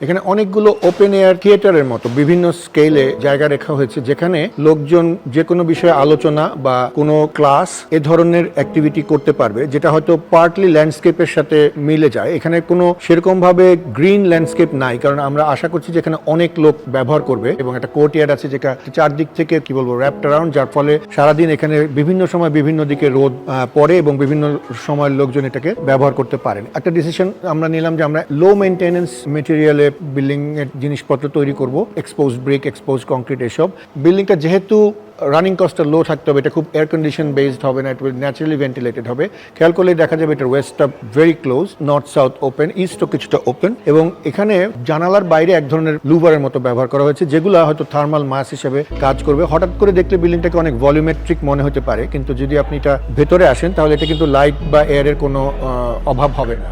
এখানে অনেকগুলো open air থিয়েটারের মতো বিভিন্ন স্কেলে জায়গা রেখা হয়েছে, যেখানে লোকজন যে কোনো বিষয়ে আলোচনা বা কোনো ক্লাস এ ধরনের অ্যাক্টিভিটি করতে পারবে, যেটা হয়তো পার্টলি ল্যান্ডস্কেপের সাথে মিলে যায়। এখানে কোনো সেরকম ভাবে গ্রিন ল্যান্ডস্কেপ নাই, কারণ আমরা আশা করছি যে এখানে অনেক লোক ব্যবহার করবে এবং একটা কোর্টইয়ার্ড আছে যেটা চারদিক থেকে, কি বলব র্যাপড অ্যারাউন্ড যার ফলে সারাদিন এখানে বিভিন্ন সময় বিভিন্ন দিকে রোদ পড়ে এবং বিভিন্ন সময়ের লোকজন এটাকে ব্যবহার করতে পারেন। একটা ডিসিশন আমরা নিলাম যে আমরা লো মেনটেনেন্স মেটেরিয়ালে বিল্ডিং এর জিনিসপত্র তৈরি করব এক্সপোজ ব্রিক এক্সপোজ কংক্রিট এসব। বিল্ডিংটা যেহেতু রানিং কস্টটা লো থাকতে হবে, এটা খুব এয়ার কন্ডিশন বেসড হবে না এটা ন্যাচারালি ভেন্টিলেটেড হবে। খেয়াল করলে দেখা যাবে এটা ওয়েস্টটা very close north south open ইস্টও কিছুটা ওপেন এবং এখানে জানালার বাইরে এক ধরনের লুভারের মতো ব্যবহার করা হয়েছে, যেগুলো হয়তো থার্মাল মাস হিসেবে কাজ করবে। হঠাৎ করে দেখলে বিল্ডিংটাকে অনেক ভলিউমেট্রিক মনে হতে পারে, কিন্তু যদি আপনি এটা ভেতরে আসেন, তাহলে এটা কিন্তু লাইট বা এয়ারের কোনো অভাব হবে না।